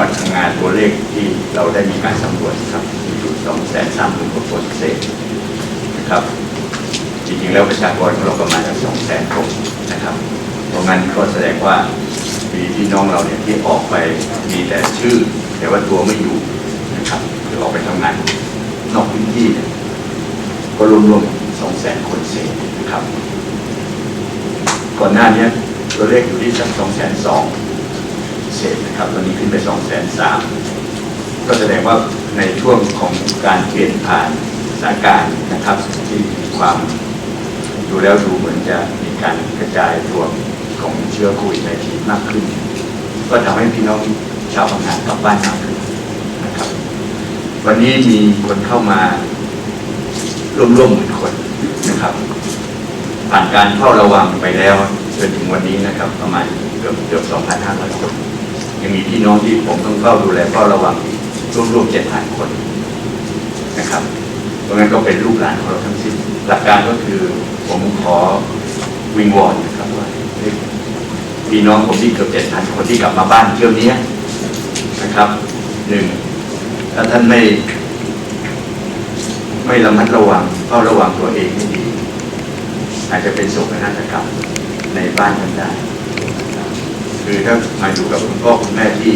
วัดพังงาตัวเลขที่เราได้มีการสำรวจครับอยู่สองแสนสามหมื่นกว่าคนเศษนะครับจริงๆแล้วประชากรของเราประมาณสองแสนคนนะครับ เพราะงั้นก็แสดงว่ามีพี่น้องเราเนี่ยที่ออกไปมีแต่ชื่อ แต่ว่าตัวไม่อยู่นะครับหรือออกไปทำงานนอกพื้นที่เนี่ยก็รวมๆสองแสนคนเศษนะครับ ก่อนหน้านี้ตัวเลขอยู่ที่สักสองแสนสอง เศษนะครับตอนนี้ขึ้นไปสองแสนสามก็แสดงว่าในช่วงของการเปลี่ยนผ่านสถานการณ์นะครับที่มีความดูแล้วดูเหมือนจะมีการกระจายตัวของเชื้อโควิดในทีมากขึ้น ก็ทำให้พี่น้องชาวพังงานกลับบ้านมากขึ้นนะครับ วันนี้มีคนเข้ามาร่วมๆหมื่นคนนะครับ ผ่านการเฝ้าระวังไปแล้วจนถึงวันนี้นะครับ ประมาณเกือบเกือบ2,500 คน ยังมีพี่น้องที่ผมต้องเฝ้าดูแลเฝ้าระวังอีกรวมๆ7,000คนนะครับเพราะงั้นก็เป็นลูกหลานของเราทั้งสิ้นหลักการก็คือผมขอวิงวอนนะครับว่าพี่น้องผมที่เกือบ7,000คนที่กลับมาบ้านเที่ยวนี้นะครับหนึ่งถ้าท่านไม่ ไม่ระมัดระวังเฝ้าระวังตัวเองให้ดี อาจจะเป็นโศกนาฏกรรมในบ้านกันได้ คือถ้ามาอยู่กับคุณพ่อคุณแม่ที่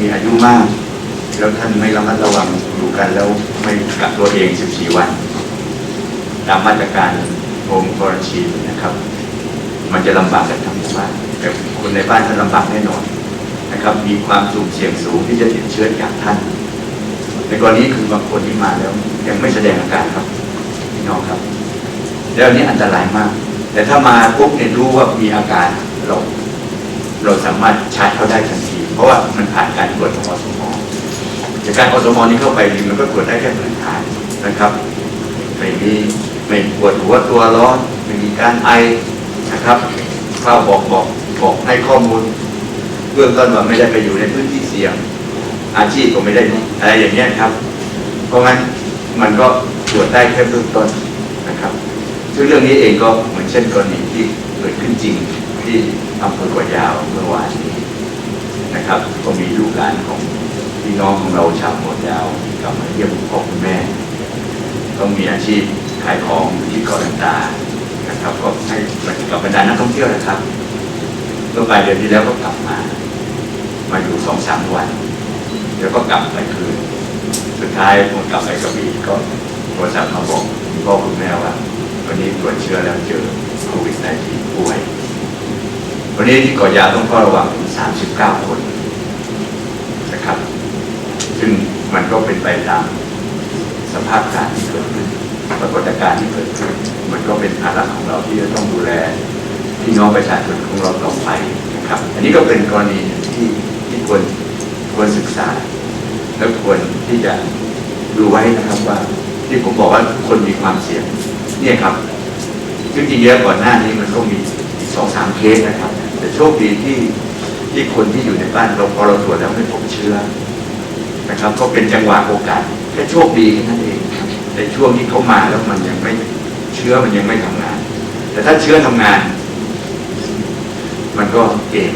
มีอายุมาก แล้วท่านไม่ระมัดระวังอยู่กันแล้วไม่กักตัวเอง 14 วัน ตามมาตรการโฮมควอรันทีนะครับ มันจะลำบากกันทั้งหมู่บ้านแต่คนในบ้านท่านลำบากแน่นอนนะครับ มีความสุ่มเสี่ยงสูงที่จะติดเชื้อจากท่าน ในกรณีคือบางคนที่มาแล้ว ยังไม่แสดงอาการครับพี่น้องครับ แล้วนนี้อันตรายมาก แต่ถ้ามาปุ๊บเนี่ยรู้ว่ามีอาการเรา เราสามารถชาร์จเขาได้ทันที เพราะว่ามันผ่านการตรวจของอสมจากการอสมนี้เข้าไปมันก็ตรวจได้แค่พื้นฐานนะครับไม่มีไม่ปวดหัวตัวร้อนไม่มีการไอนะครับเข้าบอกบอกบอกให้ข้อมูลเบื้องต้นว่าไม่ได้ไปอยู่ในพื้นที่เสี่ยง อาชีพก็ไม่ได้อะไรอย่างเงี้ยครับ เพราะงั้นมันก็ตรวจได้แค่เบื้องต้นนะครับซึ่งเรื่องนี้เองก็เหมือนเช่นกรณีที่เกิดขึ้นจริง ที่อำเภอกวายาวเมื่อวานนี้นะครับ ก็มีลูกหลานของพี่น้องของเราชาวหัวยาวกลับมาเยี่ยมคุณพ่อคุณแม่ ต้องมีอาชีพขายของที่เกาะลันตานะครับ ก็ให้กับบรรดานักท่องเที่ยวนะครับเมื่อปลายเดือนที่แล้วก็กลับมา มาอยู่สองสามวันแล้วก็กลับไปคืน สุดท้ายผมกลับไปกระบี่ก็โทรศัพท์มาบอกคุณพ่อคุณแม่ว่าวันนี้ตรวจเชื้อแล้วเจอโควิด -19 ป่วย วันนี้ที่เกาะยาต้องเฝ้าระวังถึง 39 คนนะครับ ซึ่งมันก็เป็นไปตามสภาพการที่เกิดขึ้นปรากฏการณ์ที่เกิดขึ้น มันก็เป็นภาระของเราที่จะต้องดูแลพี่น้องประชาชนของเราต่อไปนะครับ อันนี้ก็เป็นกรณีที่ที่ควรควรศึกษา และควรที่จะดูไว้นะครับว่าที่ผมบอกว่าทุกคนมีความเสี่ยงเนี่ยครับซึ่งจริงๆแล้วก่อนหน้านี้มันก็มีสองสามเคสนะครับ แต่โชคดีที่ที่คนที่อยู่ในบ้านเราพอเราตรวจแล้วไม่พบเชื้อนะครับ ก็เป็นจังหวะโอกาสแค่โชคดีแค่นั้นเองในช่วงที่เขามาแล้วมันยังไม่เชื้อมันยังไม่ทำงาน แต่ถ้าเชื้อทำงาน มันก็เก่ง